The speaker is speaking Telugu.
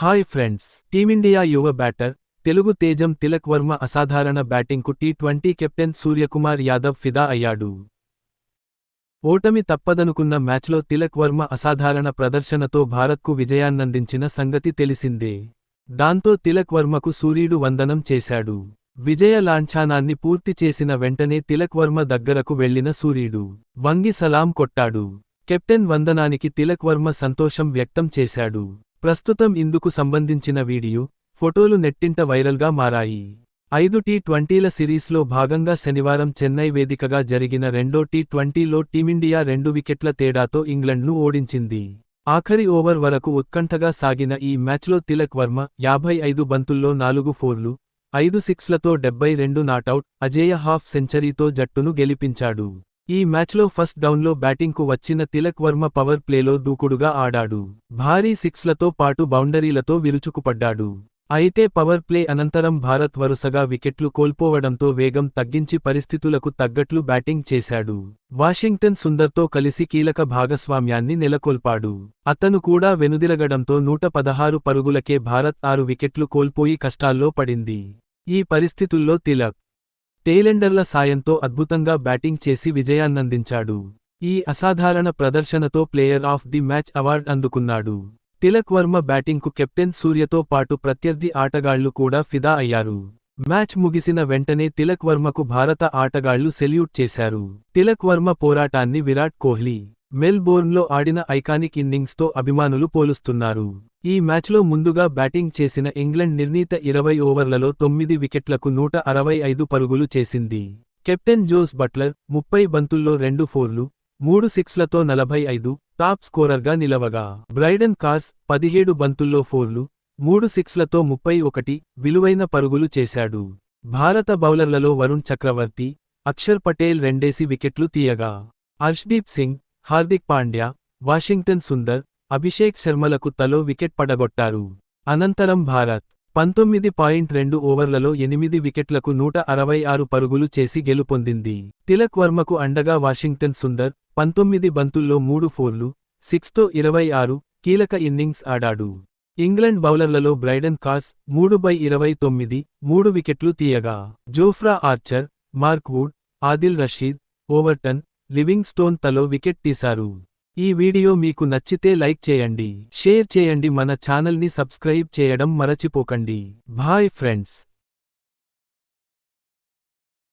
హాయ్ ఫ్రెండ్స్ టీమిండియా యువ బ్యాటర్ తెలుగు తేజం తిలక్ వర్మ అసాధారణ బ్యాటింగ్కు T twenty captain Suryakumar Yadav ఫిదా అయ్యాడు. ఓటమి తప్పదనుకున్న మ్యాచ్లో తిలక్ వర్మ అసాధారణ ప్రదర్శనతో భారత్కు విజయాన్నందించిన సంగతి తెలిసిందే. దాంతో తిలక్ వర్మకు సూర్యుడు వందనం చేశాడు. విజయ లాంఛానాన్ని పూర్తి చేసిన వెంటనే తిలక్ వర్మ దగ్గరకు వెళ్ళిన సూర్యుడు వంగి సలాం కొట్టాడు. కెప్టెన్ వందనానికి తిలక్ వర్మ సంతోషం వ్యక్తం చేశాడు. ప్రస్తుతం ఇందుకు సంబంధించిన వీడియో ఫోటోలు నెట్టింట వైరల్గా మారాయి. ఐదు టీ ట్వంటీల సిరీస్లో భాగంగా శనివారం చెన్నై వేదికగా జరిగిన రెండో టీ ట్వంటీలో టీమిండియా రెండు వికెట్ల తేడాతో ఇంగ్లండ్ను ఓడించింది. ఆఖరి ఓవర్ వరకు ఉత్కంఠగా సాగిన ఈ మ్యాచ్లో తిలక్ వర్మ యాభై ఐదు బంతుల్లో నాలుగు ఫోర్లు ఐదు సిక్స్లతో డెబ్బై రెండు నాటౌట్ అజేయ హాఫ్ సెంచరీతో జట్టును గెలిపించాడు. ఈ మ్యాచ్లో ఫస్ట్ డౌన్లో బ్యాటింగ్కు వచ్చిన తిలక్ వర్మ పవర్ ప్లేలో దూకుడుగా ఆడాడు. భారీ సిక్స్లతో పాటు బౌండరీలతో విరుచుకుపడ్డాడు. అయితే పవర్ ప్లే అనంతరం భారత్ వరుసగా వికెట్లు కోల్పోవడంతో వేగం తగ్గించి పరిస్థితులకు తగ్గట్లు బ్యాటింగ్ చేశాడు. వాషింగ్టన్ సుందర్తో కలిసి కీలక భాగస్వామ్యాన్ని నెలకొల్పాడు. అతను కూడా వెనుదిరగడంతో నూట పదహారు పరుగులకే భారత్ ఆరు వికెట్లు కోల్పోయి కష్టాల్లో పడింది. ఈ పరిస్థితుల్లో తిలక్ టేలెండర్ల సాయంతో అద్భుతంగా బ్యాటింగ్ చేసి విజయాన్నందించాడు. ఈ అసాధారణ ప్రదర్శనతో player of the match award అందుకున్నాడు. తిలక్ వర్మ బ్యాటింగ్కు కెప్టెన్ సూర్యతో పాటు ప్రత్యర్థి ఆటగాళ్ళు కూడా ఫిదా అయ్యారు. మ్యాచ్ ముగిసిన వెంటనే తిలక్ వర్మకు భారత ఆటగాళ్ళు సెల్యూట్ చేశారు. తిలక్ వర్మ పోరాటాన్ని విరాట్ కోహ్లీ మెల్బోర్న్లో ఆడిన ఐకానిక్ ఇన్నింగ్స్తో అభిమానులు పోలుస్తున్నారు. ఈ మ్యాచ్లో ముందుగా బ్యాటింగ్ చేసిన ఇంగ్లండ్ నిర్ణీత ఇరవై ఓవర్లలో తొమ్మిది వికెట్లకు నూట అరవై ఐదు పరుగులు చేసింది. కెప్టెన్ జోస్ బట్లర్ ముప్పై బంతుల్లో రెండు ఫోర్లు మూడు సిక్స్లతో నలభై ఐదు టాప్ స్కోరర్గా నిలవగా. బ్రైడన్ కార్స్ పదిహేడు బంతుల్లో ఫోర్లు మూడు సిక్స్లతో ముప్పై ఒకటి విలువైన పరుగులు చేశాడు. భారత బౌలర్లలో వరుణ్ చక్రవర్తి అక్షర్ పటేల్ రెండేసి వికెట్లు తీయగా. హర్ష్దీప్ సింగ్ హార్దిక్ పాండ్యా వాషింగ్టన్ సుందర్ అభిషేక్ శర్మలకు తలో వికెట్ పడగొట్టారు. అనంతరం భారత్ పంతొమ్మిది పాయింట్ రెండు ఓవర్లలో ఎనిమిది వికెట్లకు నూట అరవై ఆరు పరుగులు చేసి గెలుపొందింది. తిలక్ వర్మకు అండగా వాషింగ్టన్ సుందర్ పంతొమ్మిది బంతుల్లో మూడు ఫోర్లు సిక్స్తో ఇరవై ఆరు కీలక ఇన్నింగ్స్ ఆడాడు. ఇంగ్లండ్ బౌలర్లలో బ్రైడన్ కార్స్ మూడు బై ఇరవై తొమ్మిది మూడు వికెట్లు తీయగా. Jofra Archer Mark Wood Adil Rashid Overton Livingstone తలో వికెట్ తీశారు. ఈ వీడియో మీకు నచ్చితే లైక్ చేయండి షేర్ చేయండి మన ఛానల్ని సబ్స్క్రైబ్ చేయడం మరచిపోకండి. Bye friends.